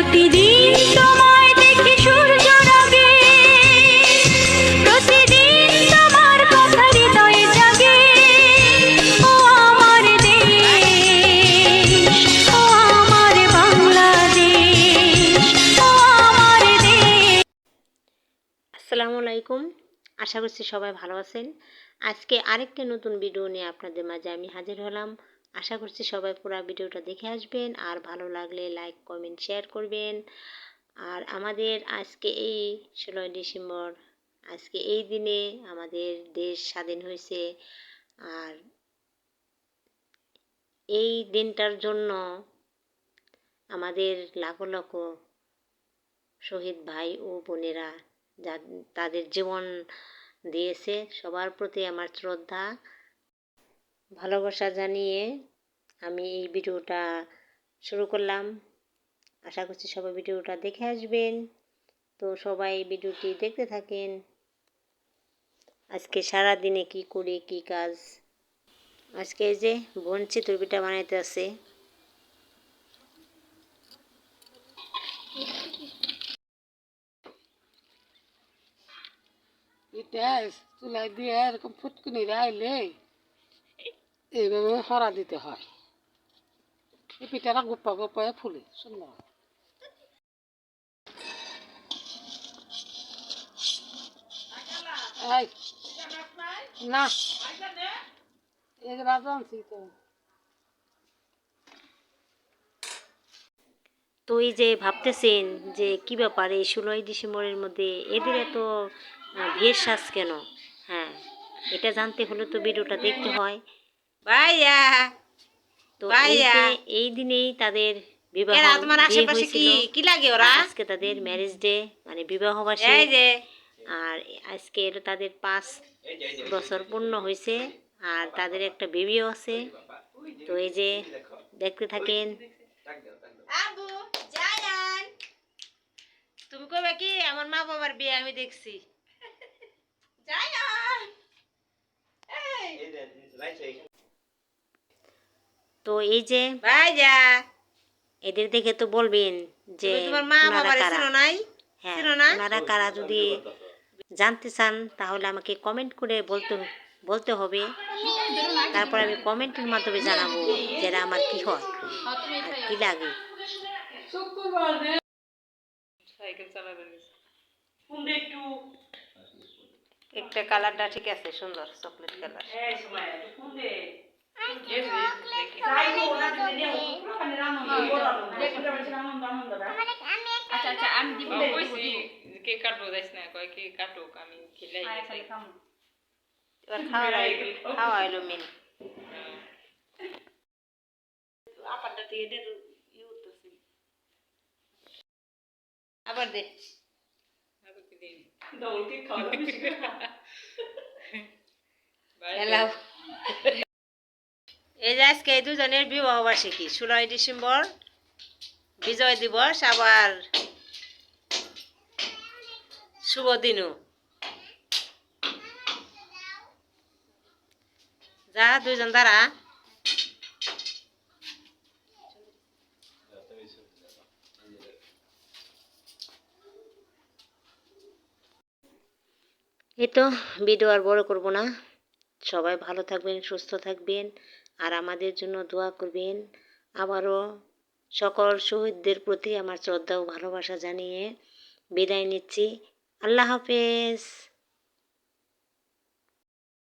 প্রতিদিন তোমায় দেখি সূর্য রাগে। প্রতিদিন তোমার কথা হৃদয়ে জাগে। ও আমার দেশ, ও আমার বাংলাদেশ, ও আমার দেশ। আসসালামু আলাইকুম, আশা করছি সবাই ভালো আছেন। আজকে আরেকটা নতুন ভিডিও নিয়ে আপনাদের মাঝে আমি হাজির হলাম। আশা করছি সবাই পুরো ভিডিওটা দেখে আসবেন। আর ভালো লাগলে লাইক কমেন্ট শেয়ার করবেন। আর আমাদের আজকে এই ষোলোই ডিসেম্বর, আজকে এই দিনে আমাদের দেশ স্বাধীন হয়েছে। আর এই দিনটার জন্য আমাদের লাখো লাখো শহীদ ভাই ও বোনেরা যা তাদের জীবন দিয়েছে। সবার প্রতি আমার শ্রদ্ধা। ভালোবাসা জানিয়ে আমি এই ভিডিওটা শুরু করলাম। আশা করছি সবাই ভিডিওটা দেখে আসবেন। তো সবাই ভিডিওটি দেখতে থাকেন। আজকে সারা দিনে কি করি, কি কাজ? আজকে এই যে বোন চিতর পিঠা বানাইতে আছে। এটা চুলাই দিয়ে এরকম ফুটকুনি আইলে এইভাবে হরা দিতে হয়। এই পিঠাটা গোপা গোপায় ফুলে, সুন্দর। না। যে তো। এই যে ভাবতেছেন যে কি ব্যাপার এই ষোলোই ডিসেম্বরের মধ্যে এদের এত বিয়ের কেন? হ্যাঁ এটা জানতে হলে তো ভিডিওটা দেখতে হয়। ভাইয়া তো এই এই দিনেই তাদের বিবাহ তোমার আশেপাশে কি কি লাগে ওরা? আজকে তাদের ম্যারেজ ডে মানে বিবাহ বার্ষিক। আর আজকে তাদের পাঁচ বছর পূর্ণ হয়েছে আর তাদের একটা বেবিও আছে। তো এই যে দেখতে থাকেন। তুমি কবে কি আমার মা বাবার বিয়ে আমি দেখছি। জায়ান। এই। তো এই যে ভাইয়া এদের দেখে তো বলবেন যে তোমার মা ওনারা বাবার কারা। ছিল নাই? হ্যাঁ ছিল না? ওনারা কারা যদি জানতে চান তাহলে আমাকে কমেন্ট করে বলতে বলতে হবে। তারপর আমি কমেন্টের মাধ্যমে জানাব যেটা আমার কি হয় আর কি লাগে। একটা কালারটা ঠিক আছে সুন্দর চকলেট কালার। কে কাটবো যাইস না কয় কে কাটুক আমি খেলাই এবার খাওয়া খাওয়া এলো মেন আবার দে হ্যালো এই আজকে এই দুজনের বিবাহ বার্ষিকী, ষোলোই ডিসেম্বর, বিজয় দিবস, আবার শুভ দিনও। যা দুইজন দাঁড়া। এই তো ভিডিও আর বড় করব না। সবাই ভালো থাকবেন, সুস্থ থাকবেন। আর আমাদের জন্য দোয়া করবেন। আবারও সকল শহীদদের প্রতি আমার শ্রদ্ধা ও ভালোবাসা জানিয়ে বিদায় নিচ্ছি। আল্লাহ হাফেজ।